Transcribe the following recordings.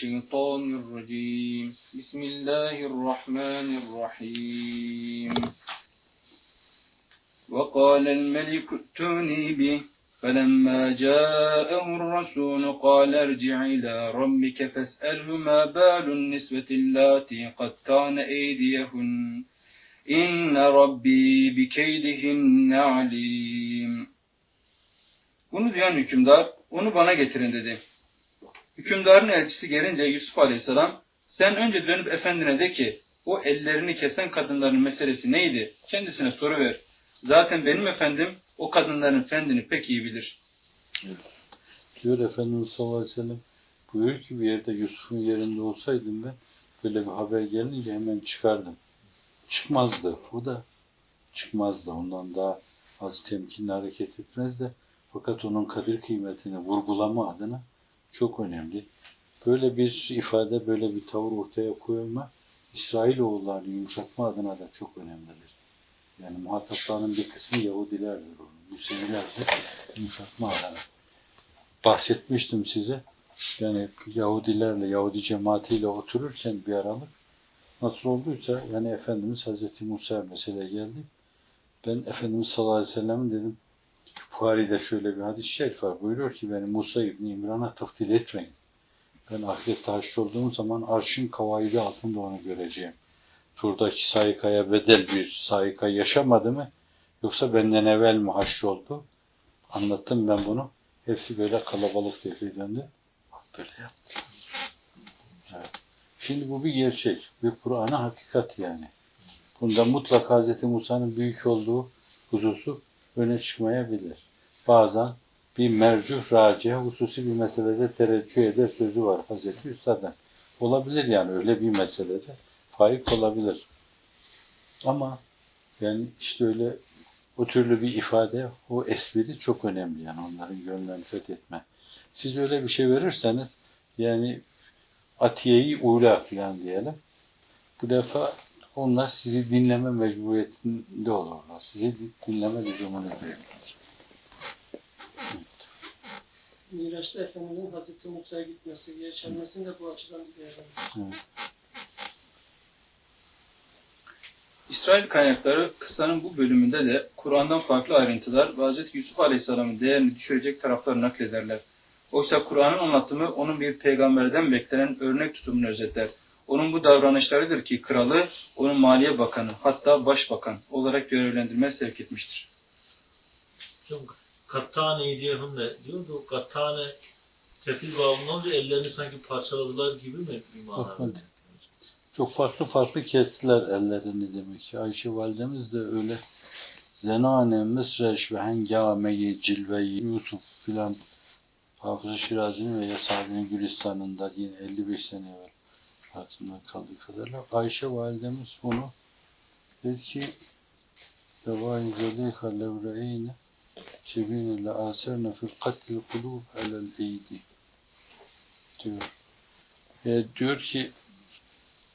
الشيطان الرجيم. بسم الله الرحمن الرحيم. وقال الملك ائتوني به. فلما جاءه الرسول قال ارجع إلى ربك فاسأله ما بال النسوة اللاتي قطعن أيديهن. إن ربي بكيدهن عليم. Bunu duyan hükümdar, onu bana getirin dedi. Hükümdarın elçisi gelince Yusuf Aleyhisselam, sen önce dönüp efendine de ki, o ellerini kesen kadınların meselesi neydi? Kendisine soru ver. Zaten benim efendim o kadınların fendini pek iyi bilir. Diyor Efendimiz sallallahu aleyhi ve sellem buyuruyor ki bir yerde Yusuf'un yerinde olsaydım ben böyle bir haber gelince hemen çıkardım. Çıkmazdı. O da çıkmazdı. Ondan daha az temkinli hareket etmezdi. Fakat onun kadir kıymetini vurgulama adına çok önemli. Böyle bir ifade, böyle bir tavır ortaya koyma İsrailoğullarını yumuşatma adına da çok önemlidir. Yani muhataplarının bir kısmı Yahudilerdir. Müslümanlar yumuşatma adına bahsetmiştim size. Yani Yahudilerle, Yahudi cemaatiyle otururken bir aralık nasıl olduysa yani Efendimiz Hazreti Musa mesele geldi. Ben Efendimiz sallallahu aleyhi ve sellem dedim Buhari'de şöyle bir hadis-i şerif var. Buyuruyor ki beni Musa İbni İmran'a taftil etmeyin. Ben ahirette haşr olduğum zaman arşın kavaidi altında onu göreceğim. Turdaki saykaya bedel bir sayka yaşamadı mı? Yoksa benden evvel mi haşr oldu? Anlattım ben bunu. Hepsi böyle kalabalık devri döndü. Böyle yaptı. Evet. Şimdi bu bir gerçek. Bir Kur'an'a hakikat yani. Bunda mutlaka Hz. Musa'nın büyük olduğu hususu öne çıkmayabilir. Bazen bir mercuh racihe hususi bir meselede tereccüh eder sözü var Hazreti Üstad'ın. Olabilir yani öyle bir meselede faik olabilir. Ama yani işte öyle o türlü bir ifade, o espri çok önemli yani onların gönlünü fethetme. Siz öyle bir şey verirseniz yani atiyeyi ula falan diyelim. Bu defa onlar sizi dinleme mecburiyetinde olurlar. Sizi dinleme lüzumunu duyurlar. Miraç'ta Efendimiz'in Hazreti Musa'ya gitmesi, yaşanmasını da bu açıdan değerlendirir. İsrail kaynakları kıssanın bu bölümünde de Kur'an'dan farklı ayrıntılar ve Hz. Yusuf Aleyhisselam'ın değerini düşürecek tarafları naklederler. Oysa Kur'an'ın anlatımı onun bir peygamberden beklenen örnek tutumunu özetler. Onun bu davranışlarıdır ki kralı onun maliye bakanı hatta başbakan olarak görevlendirmeye sevk etmiştir. Kattane idiyahım ne diyordu? O kattane tefil bağımlı olunca ellerini sanki parçaladılar gibi mi imanlar? Çok farklı farklı kestiler ellerini demek ki. Ayşe validemiz de öyle Zenane Mısreş ve Hengameyi Cilveyi Yusuf filan Hafız-ı Şirazi'nin veya Sabi'nin Gülistan'ında yine 55 sene evvel hayatından kaldığı kadarıyla Ayşe validemiz bunu dedi ki Devâi zelîhâ levre'eyne Cebîne le âserne fil katil kulûb alel eydi diyor. E, diyor ki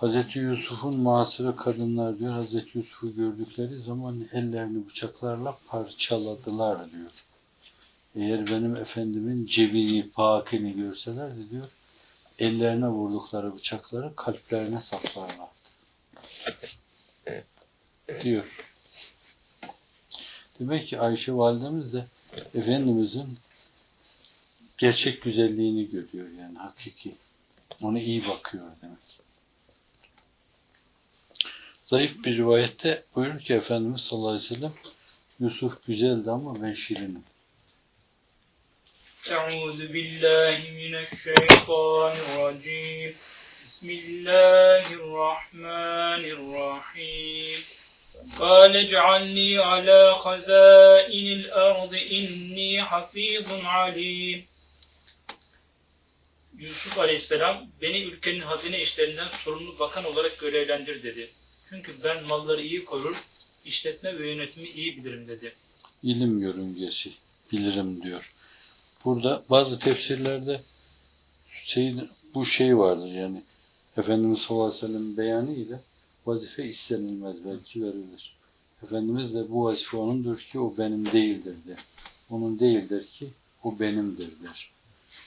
Hz. Yusuf'un muhasıra kadınlar diyor Hz. Yusuf'u gördükleri zaman ellerini bıçaklarla parçaladılar diyor. Eğer benim efendimin cebini, pakini görselerdi diyor, ellerine vurdukları bıçakları kalplerine saplarlardı. Diyor. Demek ki Ayşe validemiz de Efendimizin gerçek güzelliğini görüyor yani hakiki. Ona iyi bakıyor demek. Zayıf bir rivayette buyurur ki Efendimiz sallallahu aleyhi ve sellem Yusuf güzeldi ama ben şirinim. أعوذ بالله من الشيطان الرجيم بسم الله الرحمن الرحيم قال اجعلني على خزائن الأرض إني حفيظ عليم Yusuf Aleyhisselam beni ülkenin hazine işlerinden sorumlu bakan olarak görevlendir dedi. Çünkü ben malları iyi korur, işletme ve yönetimi iyi bilirim dedi. İlim yörüngesi bilirim diyor. Burada bazı tefsirlerde şey, bu şey vardır yani Efendimiz sallallahu aleyhi ve sellem beyanı ile vazife istenilmez belki verilir. Efendimiz de bu vazife onundur ki o benim değildir der. Onun değildir ki o benimdir der.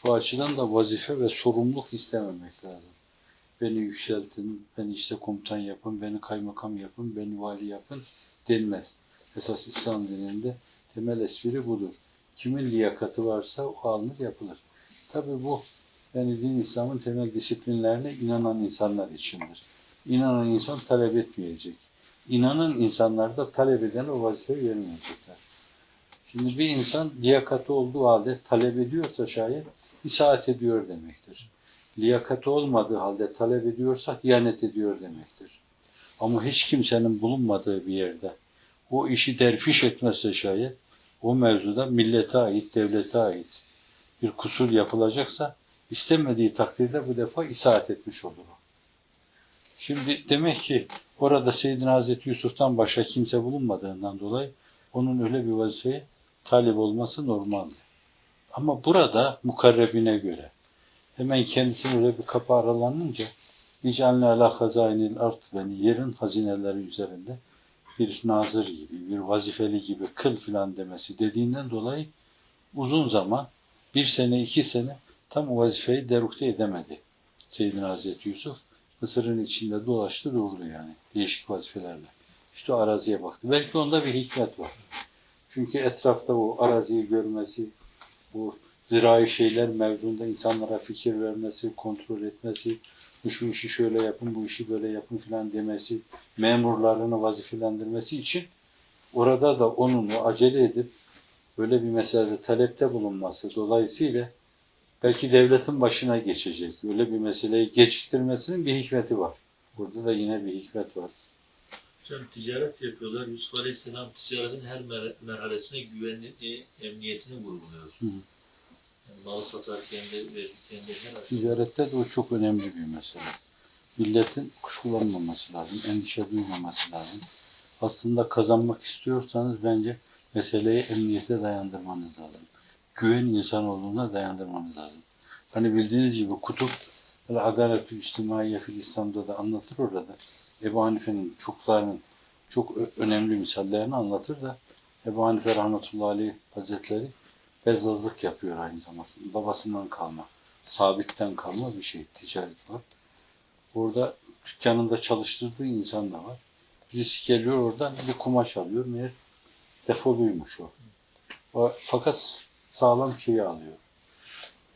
Bu açıdan da vazife ve sorumluluk istememek lazım. Beni yükseltin, beni işte komutan yapın, beni kaymakam yapın, beni vali yapın denmez. Esas İslam dininde temel espri budur. Kimin liyakati varsa o alınır yapılır. Tabi bu yani din İslam'ın temel disiplinlerine inanan insanlar içindir. İnanan insan talep etmeyecek. İnanan insanlar da talep eden o vazifeyi vermeyecekler. Şimdi bir insan liyakati olduğu halde talep ediyorsa şayet isaat ediyor demektir. Liyakati olmadığı halde talep ediyorsa hıyanet ediyor demektir. Ama hiç kimsenin bulunmadığı bir yerde o işi derfiş etmezse şayet o mevzuda millete ait, devlete ait bir kusur yapılacaksa istemediği takdirde bu defa isaat etmiş olur. Şimdi demek ki orada Seyyidina Hazreti Yusuf'tan başka kimse bulunmadığından dolayı onun öyle bir vazifeye talip olması normaldi. Ama burada mukarrebine göre hemen kendisine öyle bir kapı aralanınca İcalne ala hazainil art beni yerin hazineleri üzerinde bir nazır gibi, bir vazifeli gibi kıl filan demesi dediğinden dolayı uzun zaman bir sene, iki sene tam o vazifeyi derukte edemedi. Seyyidina Hazreti Yusuf Mısır'ın içinde dolaştı durdu yani değişik vazifelerle. İşte o araziye baktı. Belki onda bir hikmet var. Çünkü etrafta o araziyi görmesi, bu zirai şeyler mevzunda insanlara fikir vermesi, kontrol etmesi, şu işi şöyle yapın, bu işi böyle yapın filan demesi, memurlarını vazifelendirmesi için orada da onun o acele edip böyle bir meselede talepte bulunması dolayısıyla belki devletin başına geçecek. Öyle bir meseleyi geciktirmesinin bir hikmeti var. Burada da yine bir hikmet var. Hocam ticaret yapıyorlar. Yusuf Aleyhisselam ticaretin her mer- merhalesine güvenliği, emniyetini vurguluyor. Hı. Yani malı verirken de her açıdan. Ticarette de o çok önemli bir mesele. Milletin kuşkulanmaması lazım, endişe duymaması lazım. Aslında kazanmak istiyorsanız bence meseleyi emniyete dayandırmanız lazım. Güven insanoğluna dayandırmanız lazım. Hani bildiğiniz gibi kutup Adalet-ü İçtimaiye fil İslam'da da anlatır orada. Ebu Hanife'nin çoklarının çok önemli misallerini anlatır da Ebu Hanife rahmetullahi aleyh hazretleri bezzazlık yapıyor aynı zamanda. Babasından kalma, sabitten kalma bir şey, ticaret var. Orada dükkanında çalıştırdığı insan da var. Birisi geliyor oradan bir kumaş alıyor. Meğer defoluymuş o. o fakat sağlam şeyi alıyor.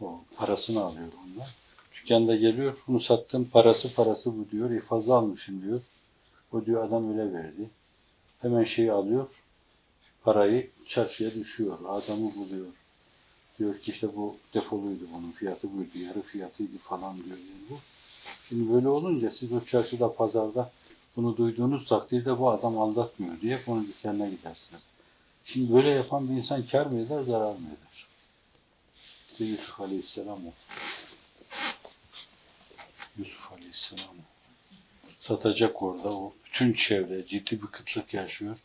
O parasını alıyor ondan. Dükkanda geliyor, bunu sattım, parası parası bu diyor. E fazla almışım diyor. O diyor adam öyle verdi. Hemen şeyi alıyor, parayı çarşıya düşüyor. Adamı buluyor. Diyor ki işte bu defoluydu bunun fiyatı buydu, yarı fiyatıydı falan diyor. Yani bu. Şimdi böyle olunca siz o çarşıda, pazarda bunu duyduğunuz takdirde bu adam aldatmıyor diye onun dükkanına gidersiniz. Şimdi böyle yapan bir insan kar mı eder, zarar mı eder? İşte Yusuf Aleyhisselam o. Yusuf Aleyhisselam o. Satacak orada o. Bütün çevre ciddi bir kıtlık yaşıyor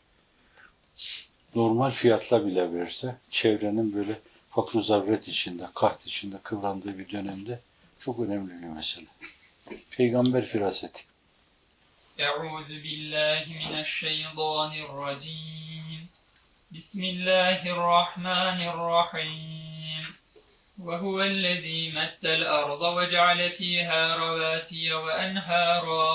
Normal fiyatla bile verse çevrenin böyle fakr zavret içinde, kaht içinde kıvrandığı bir dönemde çok önemli bir mesele. Peygamber firaseti. أعوذ بالله من الشيطان الرجيم بسم الله الرحمن الرحيم وهو الذي مد الأرض وجعل فيها رواسي وأنهارا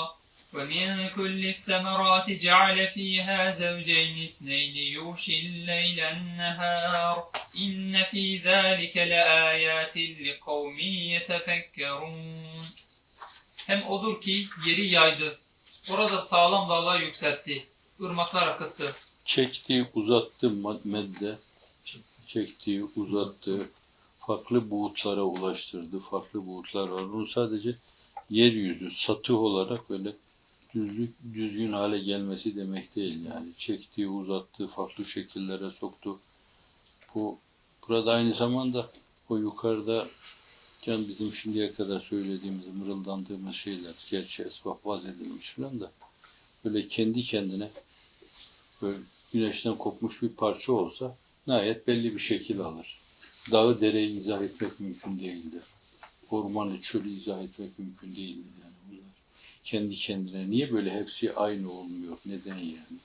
ومن كل الثمرات جعل فيها زوجين اثنين يغشي الليل النهار إن في ذلك لآيات لقوم يتفكرون Hem odur ki yeri yaydı. Orada sağlam dağlar yükseltti. ırmaklar akıttı. Çekti, uzattı mad- medde. Çekti, uzattı. Farklı buğutlara ulaştırdı. Farklı buğutlar var. Bunu sadece yeryüzü, satı olarak böyle düzlük, düzgün hale gelmesi demek değil yani. Çekti, uzattı, farklı şekillere soktu. Bu burada aynı zamanda o yukarıda can bizim şimdiye kadar söylediğimiz, mırıldandığımız şeyler, gerçi esbab vaz edilmiş falan da böyle kendi kendine böyle güneşten kopmuş bir parça olsa nihayet belli bir şekil alır. Dağı dereyi izah etmek mümkün değildir. Ormanı çölü izah etmek mümkün değildir yani. Kendi kendine niye böyle hepsi aynı olmuyor? Neden yani?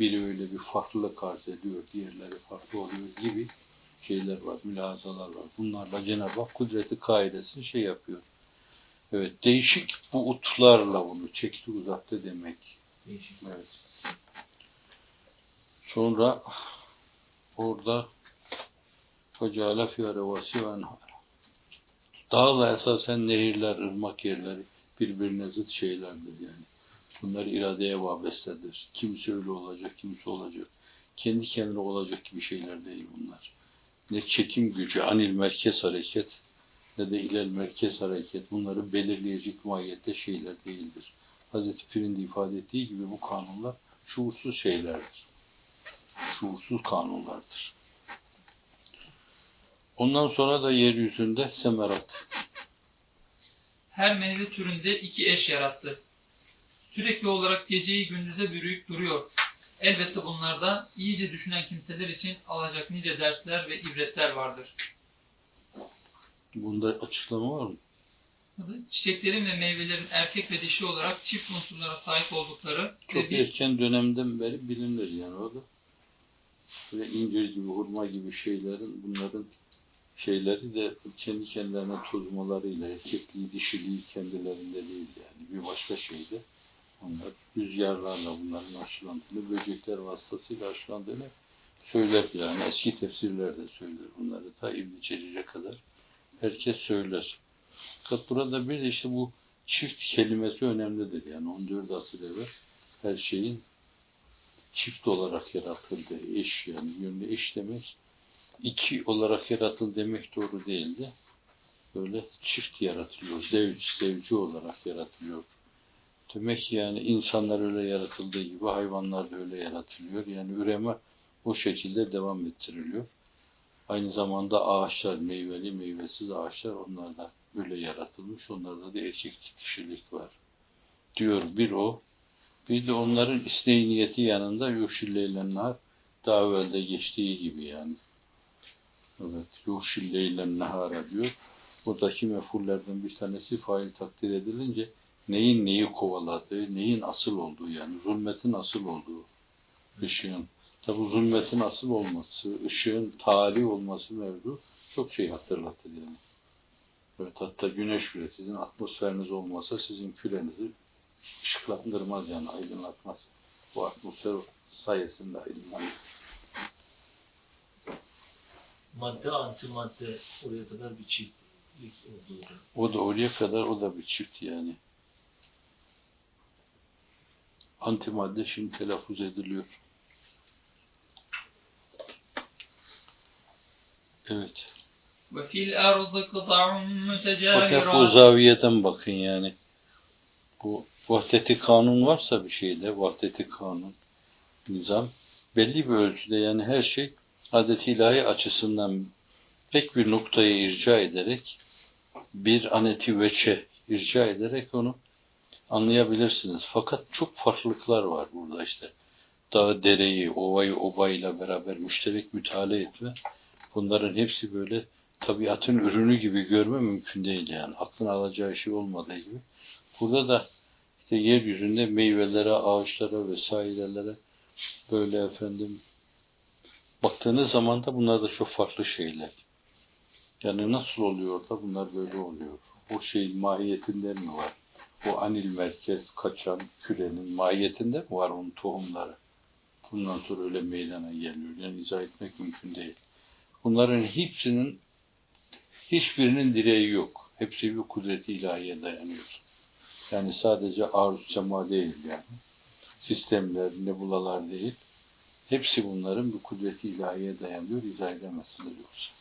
Biri öyle bir farklılık arz ediyor, diğerleri farklı oluyor gibi şeyler var, mülahazalar var. Bunlarla Cenab-ı Hak kudreti kaidesini şey yapıyor. Evet, değişik bu utlarla bunu çekti uzattı demek. Değişik. Evet. Sonra orada revâsi ve enhâr. Dağla esasen nehirler, ırmak yerleri birbirine zıt şeylerdir yani. Bunlar iradeye vabestedir. Kimisi öyle olacak, kimisi olacak. Kendi kendine olacak gibi şeyler değil bunlar. Ne çekim gücü, anil merkez hareket ne de ilel merkez hareket bunları belirleyecek mahiyette şeyler değildir. Hazreti Pir'in de ifade ettiği gibi bu kanunlar şuursuz şeylerdir. Şuursuz kanunlardır. Ondan sonra da yeryüzünde semerat. Her meyve türünde iki eş yarattı. Sürekli olarak geceyi gündüze bürüyüp duruyor. Elbette bunlarda iyice düşünen kimseler için alacak nice dersler ve ibretler vardır. Bunda açıklama var mı? Çiçeklerin ve meyvelerin erkek ve dişi olarak çift unsurlara sahip oldukları Çok bir erken dönemden beri bilinir yani o da. Böyle incir gibi, hurma gibi şeylerin, bunların şeyleri de kendi kendilerine tozmalarıyla, erkekliği, dişiliği kendilerinde değil yani. Bir başka şeyde onlar rüzgarlarla bunların aşılandığını, böcekler vasıtasıyla aşılandığını söyler yani. Eski tefsirler de söyler bunları. Ta İbn-i kadar herkes söyler. Fakat burada bir de işte bu çift kelimesi önemlidir. Yani 14 asır evvel her şeyin çift olarak yaratıldığı, eş yani yönlü eş demek iki olarak yaratıldı demek doğru değildi. Böyle çift yaratılıyor, zevç, zevci olarak yaratılıyor. Demek yani insanlar öyle yaratıldığı gibi hayvanlar da öyle yaratılıyor. Yani üreme o şekilde devam ettiriliyor. Aynı zamanda ağaçlar, meyveli, meyvesiz ağaçlar onlar da öyle yaratılmış. Onlarda da erkeklik, dişilik var. Diyor bir o. Bir de onların isteği niyeti yanında yuhşilleylenler daha evvelde geçtiği gibi yani. Evet, yuhşilleylen nehara diyor. Buradaki mefullerden bir tanesi fail takdir edilince neyin neyi kovaladığı, neyin asıl olduğu yani zulmetin asıl olduğu ışığın. Tabi zulmetin asıl olması, ışığın tali olması mevzu çok şey hatırlatır yani. Evet, hatta güneş bile sizin atmosferiniz olmasa sizin kürenizi ışıklandırmaz yani aydınlatmaz. Bu atmosfer sayesinde aydınlanır. Madde antimadde oraya kadar bir çiftlik olduğu. O da oraya kadar o da bir çift yani. Antimadde şimdi telaffuz ediliyor. Evet. ve fil ardı kıta'un Fakat bu mütecavirat. zaviyeden bakın yani. Bu vahdeti kanun varsa bir şeyde, vahdeti kanun, nizam, belli bir ölçüde yani her şey adet ilahi açısından pek bir noktaya irca ederek, bir aneti veçe irca ederek onu anlayabilirsiniz. Fakat çok farklılıklar var burada işte. Dağı, dereyi, ovayı, obayla beraber müşterek müteala etme. Bunların hepsi böyle tabiatın ürünü gibi görme mümkün değil yani. Aklın alacağı şey olmadığı gibi. Burada da işte yeryüzünde meyvelere, ağaçlara vesairelere böyle efendim baktığınız zaman da bunlar da çok farklı şeyler. Yani nasıl oluyor da bunlar böyle oluyor? O şeyin mahiyetinde mi var? O anil merkez kaçan kürenin mahiyetinde mi var onun tohumları? Bundan sonra öyle meydana geliyor. Yani izah etmek mümkün değil. Bunların hepsinin hiçbirinin direği yok. Hepsi bir kudreti ilahiye dayanıyor. Yani sadece arz sema değil yani. Sistemler, nebulalar değil. Hepsi bunların bir kudreti ilahiye dayanıyor. İzah edemezsiniz yoksa.